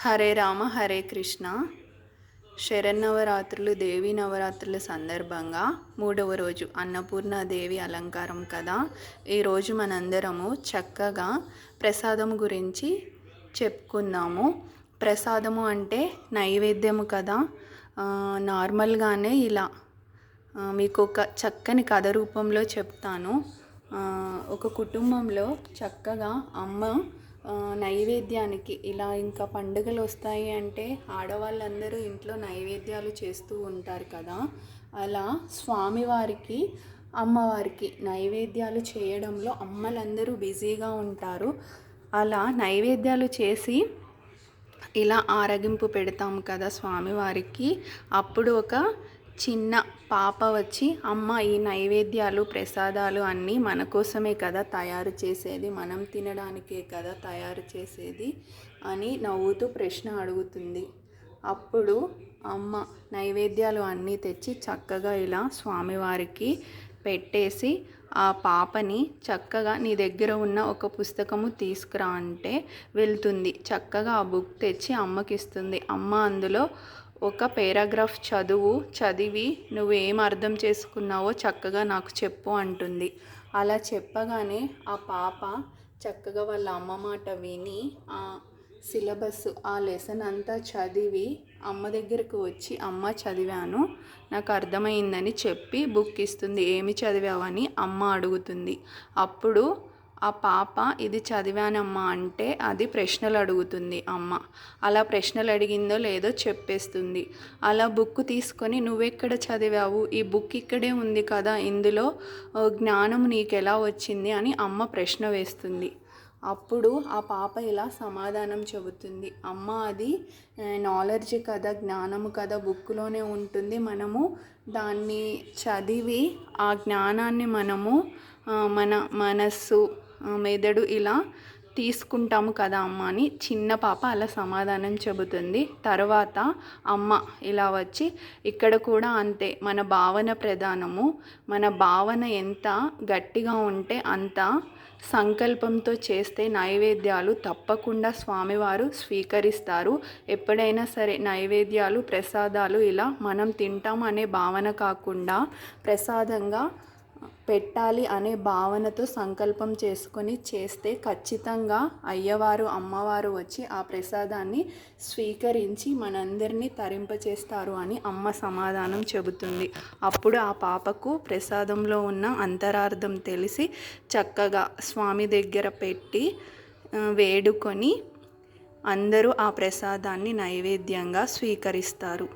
హరే రామ హరే కృష్ణ. శరన్నవరాత్రులు దేవి నవరాత్రుల సందర్భంగా మూడవ రోజు అన్నపూర్ణ దేవి అలంకారం కదా. ఈరోజు మనందరము చక్కగా ప్రసాదం గురించి చెప్పుకుందాము. ప్రసాదము అంటే నైవేద్యము కదా. నార్మల్గానే ఇలా మీకు ఒక చక్కని కథ రూపంలో చెప్తాను. ఒక కుటుంబంలో చక్కగా అమ్మ నైవేద్యానికి ఇలా ఇంకా పండుగలు వస్తాయి అంటే ఆడవాళ్ళందరూ ఇంట్లో నైవేద్యాలు చేస్తూ ఉంటారు కదా. అలా స్వామివారికి అమ్మవారికి నైవేద్యాలు చేయడంలో అమ్మలందరూ బిజీగా ఉంటారు. అలా నైవేద్యాలు చేసి ఇలా ఆరగింపు పెడతాము కదా స్వామివారికి. అప్పుడు ఒక చిన్న పాప వచ్చి అమ్మ ఈ నైవేద్యాలు ప్రసాదాలు అన్నీ మన కోసమే కదా తయారు చేసేది మనం తినడానికే కదా తయారు చేసేది అని నవ్వుతూ ప్రశ్న అడుగుతుంది. అప్పుడు అమ్మ నైవేద్యాలు అన్నీ తెచ్చి చక్కగా ఇలా స్వామివారికి పెట్టేసి ఆ పాపని చక్కగా నీ దగ్గర ఉన్న ఒక పుస్తకము తీసుకురా అంటే వెళ్తుంది. చక్కగా ఆ బుక్ తెచ్చి అమ్మకి ఇస్తుంది అమ్మ అందులో ఒక పేరాగ్రాఫ్ చదువు చదివి నువ్వు ఏం అర్థం చేసుకున్నావో చక్కగా నాకు చెప్పు అంటుంది. అలా చెప్పగానే ఆ పాప చక్కగా వాళ్ళ అమ్మ మాట విని ఆ సిలబస్ ఆ లెసన్ అంతా చదివి అమ్మ దగ్గరకు వచ్చి అమ్మ చదివాను నాకు అర్థమైందని చెప్పి బుక్ ఇస్తుంది. ఏమి చదివావని? అమ్మ అడుగుతుంది. అప్పుడు ఆ పాప ఇది చదివానమ్మా అంటే అది ప్రశ్నలు అడుగుతుంది అమ్మ. అలా ప్రశ్నలు అడిగిందో లేదో చెప్పేస్తుంది. అలా బుక్ తీసుకొని నువ్వెక్కడ చదివావు? ఈ బుక్ ఇక్కడే ఉంది కదా ఇందులో జ్ఞానం నీకు ఎలా వచ్చింది? అని అమ్మ ప్రశ్న వేస్తుంది. అప్పుడు ఆ పాప ఇలా సమాధానం చెబుతుంది. అమ్మ అది నాలెడ్జ్ కదా జ్ఞానము కదా బుక్లోనే ఉంటుంది. మనము దాన్ని చదివి ఆ జ్ఞానాన్ని మనము మన మనస్సు మెదడు ఇలా తీసుకుంటాము కదా అమ్మ అని చిన్న పాప అలా సమాధానం చెబుతుంది. తర్వాత అమ్మ ఇలా వచ్చి ఇక్కడ కూడా అంతే మన భావన ప్రధానము మన భావన ఎంత గట్టిగా ఉంటే అంత సంకల్పంతో చేస్తే నైవేద్యాలు తప్పకుండా స్వామివారు స్వీకరిస్తారు. ఎప్పుడైనా సరే నైవేద్యాలు ప్రసాదాలు ఇలా మనం తింటాం అనే భావన కాకుండా ప్రసాదంగా పెట్టాలి అనే భావనతో సంకల్పం చేసుకొని చేస్తే ఖచ్చితంగా అయ్యవారు అమ్మవారు వచ్చి ఆ ప్రసాదాన్ని స్వీకరించి మనందరినీ తరింపచేస్తారు అని అమ్మ సమాధానం చెబుతుంది. అప్పుడు ఆ పాపకు ప్రసాదంలో ఉన్న అంతరార్థం తెలిసి చక్కగా స్వామి దగ్గర పెట్టి వేడుకొని అందరూ ఆ ప్రసాదాన్ని నైవేద్యంగా స్వీకరిస్తారు.